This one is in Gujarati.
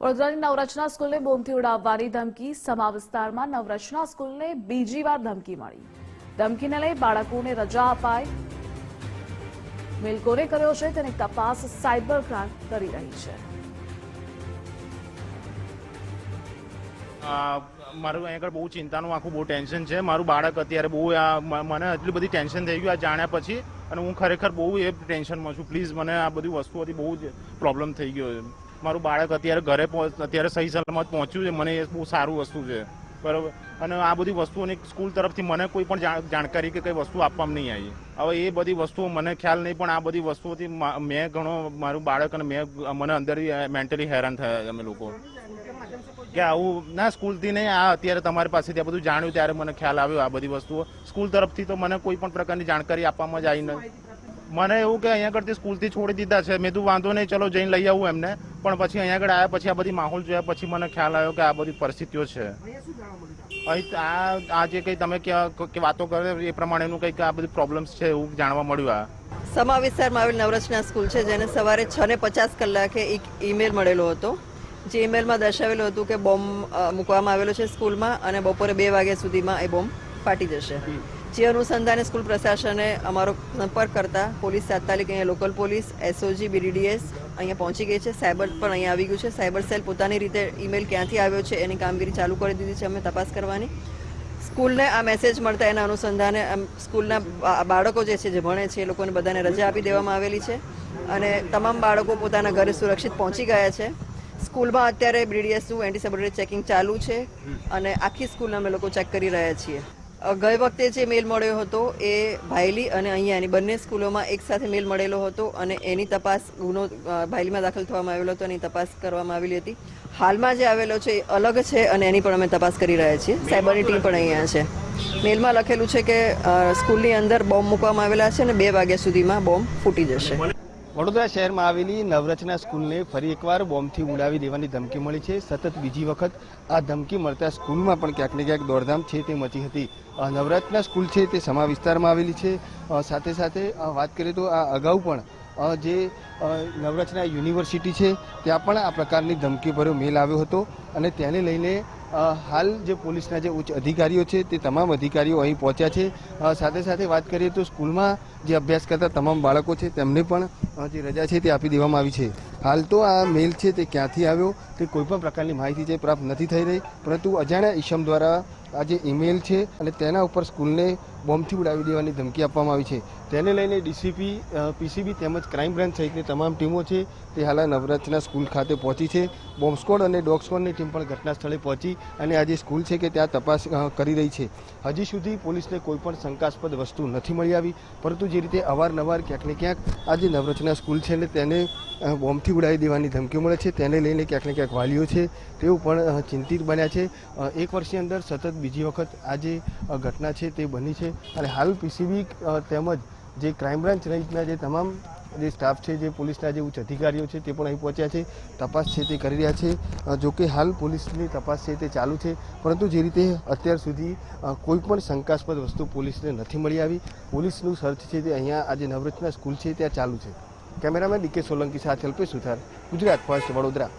વડોદરાની નવરચના સ્કૂલને બોમ્બથી ઉડાવવાની ધમકી, સમા વિસ્તારમાં નવરચના સ્કૂલને બીજી વાર ધમકી મળી. ધમકીને લઈ બાળકોને રજા અપાઈ. મિલકોને કર્યો છે તેની તપાસ સાયબર ક્રાઇમ કરી રહી છે. મારું આગળ બહુ ચિંતાનું, આખું બહુ ટેન્શન છે. મારું બાળક અત્યારે બહુ આ મને એટલી બધી ટેન્શન થઈ ગયું આ જાણ્યા પછી. અને હું ખરેખર બહુ એ ટેન્શનમાં છું. પ્લીઝ મને આ બધી વસ્તુઓથી બહુ જ પ્રોબ્લેમ થઈ ગયો છે. મારું બાળક અત્યારે ઘરે અત્યારે સહી સલામત પહોંચ્યું છે. મને એ બહુ સારું વસ્તુ છે. બરાબર? અને આ બધી વસ્તુઓની સ્કૂલ તરફથી મને કોઈ પણ જાણકારી કે કઈ વસ્તુ આપવામાં નહીં આવી. હવે એ બધી વસ્તુઓ મને ખ્યાલ નહીં, પણ આ બધી વસ્તુઓથી મેં ઘણો, મારું બાળક અને મેં મને અંદરથી મેન્ટલી હેરાન થયા અમે લોકો. કે આવું, ના, સ્કૂલથી નહીં, આ અત્યારે તમારી પાસેથી આ બધું જાણ્યું, ત્યારે મને ખ્યાલ આવ્યો આ બધી વસ્તુઓ. સ્કૂલ તરફથી તો મને કોઈ પણ પ્રકારની જાણકારી આપવામાં જ આવી નહીં મને એવું કે અહીંયા આગળથી સ્કૂલથી છોડી દીધા છે. મેં તું વાંધો નહીં, ચલો જઈને લઈ આવું એમને. પણ પછી અહીંયા આગળ આવ્યા પછી આ બધી માહોલ જોયા પછી મને ખ્યાલ આવ્યો કે આ બધી પરિસ્થિતિઓ છે. અહીં આ આ જે કંઈ તમે કે વાતો કરે એ પ્રમાણેનું કંઈક આ બધી પ્રોબ્લેમ્સ છે એવું જાણવા મળ્યું આ. સમા વિસ્તારમાં આવેલ નવરચના સ્કૂલ છે, જેને સવારે છ ને પચાસ કલાકે એક ઈમેલ મળેલો હતો, જે ઈમેલમાં દર્શાવેલું હતું કે બોમ્બ મૂકવામાં આવેલો છે સ્કૂલમાં અને બપોરે બે વાગ્યા સુધીમાં એ બોમ્બ ફાટી જશે. જે અનુસંધાને સ્કૂલ પ્રશાસને અમારો સંપર્ક કરતા પોલીસ તાત્કાલિક અહીંયા લોકલ પોલીસ એસઓજી બીડીડીએસ અહીંયા પહોંચી ગઈ છે. સાયબર પણ અહીંયા આવી ગયું છે. સાયબર સેલ પોતાની રીતે ઈમેલ ક્યાંથી આવ્યો છે એની કામગીરી ચાલુ કરી દીધી છે. અમે તપાસ કરવાની. સ્કૂલને આ મેસેજ મળતા એના અનુસંધાને સ્કૂલના બાળકો જે છે, જે ભણે છે, એ લોકોને બધાને રજા આપી દેવામાં આવેલી છે. અને તમામ બાળકો પોતાના ઘરે સુરક્ષિત પહોંચી ગયા છે. સ્કૂલમાં અત્યારે બીડીએસનું એન્ટી સેબોટેજ ચેકિંગ ચાલુ છે. અને આખી સ્કૂલને અમે લોકો ચેક કરી રહ્યા છીએ. ગઈ વખતે જે મેલ મળ્યો હતો એ ભાયલી અને અહીંયાની બંને સ્કૂલોમાં એક સાથે મેલ મળેલો હતો અને એની તપાસ ગુનો ભાયલીમાં દાખલ થવામાં આવેલો હતો એની તપાસ કરવામાં આવેલી હતી. હાલમાં જે આવેલો છે એ અલગ છે અને એની પણ અમે તપાસ કરી રહ્યા છીએ. સાયબરની ટીમ પણ અહીંયા છે. મેલમાં લખેલું છે કે સ્કૂલની અંદર બોમ્બ મૂકવામાં આવેલા છે અને બે વાગ્યા સુધીમાં બોમ્બ ફૂટી જશે. વડોદરા શહેરમાં આવેલી નવરચના સ્કૂલને ફરી એકવાર બોમ્બથી ઉડાવી દેવાની ધમકી મળી છે. સતત બીજી વખત આ ધમકી મળતા સ્કૂલમાં પણ ક્યાંક ને ક્યાંક દોડધામ છે તે મચી હતી. નવરચના સ્કૂલ છે તે સમા વિસ્તારમાં આવેલી છે. સાથે સાથે વાત કરીએ તો આ અગાઉ પણ જે નવરચના યુનિવર્સિટી છે, ત્યાં પણ આ પ્રકારની ધમકીભર્યો મેલ આવ્યો હતો અને તેને લઈને હાલ જે પોલીસના જે ઉચ્ચ અધિકારીઓ છે તે તમામ અધિકારીઓ અહીં પહોંચ્યા છે. સાથે સાથે વાત કરીએ તો સ્કૂલમાં જે અભ્યાસ કરતા તમામ બાળકો છે તેમને પણ જે રજા છે તે આપી દેવામાં આવી છે. હાલ તો આ મેલ છે તે ક્યાંથી આવ્યો તે કોઈપણ પ્રકારની માહિતી છે પ્રાપ્ત નથી થઈ રહી. પરંતુ અજાણ્યા ઈશમ દ્વારા આ જે ઈમેલ છે અને તેના ઉપર સ્કૂલને બોમ્બથી ઉડાવી દેવાની ધમકી આપવામાં આવી છે. તેને લઈને ડીસીપી પીસીબી તેમજ ક્રાઇમ બ્રાન્ચ સહિતની તમામ ટીમો છે, તે હાલ આ નવરત્ના સ્કૂલ ખાતે પહોંચી છે. બોમ્બ સ્કોડ અને ડોગ સ્કોડની ટીમ પણ ઘટના સ્થળે પહોંચી અને આ જે સ્કૂલ છે કે ત્યાં તપાસ કરી રહી છે. હજી સુધી પોલીસને કોઈપણ શંકાસ્પદ વસ્તુ નથી મળી આવી, પરંતુ જે રીતે અવારનવાર ક્યાંક ને ક્યાંક આ જે નવરચના સ્કૂલ છે ને તેને બોમ્બથી ઉડાવી દેવાની ધમકી મળે છે, તેને લઈને ક્યાંક ને ક્યાંક વાલીઓ છે, તેઓ પણ ચિંતિત બન્યા છે. એક વર્ષની અંદર સતત બીજી વખત આ જે ઘટના છે તે બની છે અને હાલ પીસીબી તેમજ જે ક્રાઇમ બ્રાન્ચ રહીતના જે તમામ જે સ્ટાફ છે, જે પોલીસના જે ઉચ્ચ અધિકારીઓ છે, તે પણ અહીં પહોંચ્યા છે, તપાસ છે તે કરી રહ્યા છે. જોકે હાલ પોલીસની તપાસ છે તે ચાલુ છે, પરંતુ જે રીતે અત્યાર સુધી કોઈપણ કોઈ પણ શંકાસ્પદ વસ્તુ પોલીસને નથી મળી આવી. પોલીસનું સર્ચ છે તે અહીંયા આજે નવરત્ના સ્કૂલ છે ત્યાં ચાલુ છે. કેમેરામેન ડીકે સોલંકી સાથે અલ્પેશ સુથાર, ગુજરાત, ફર્સ્ટ વડોદરા.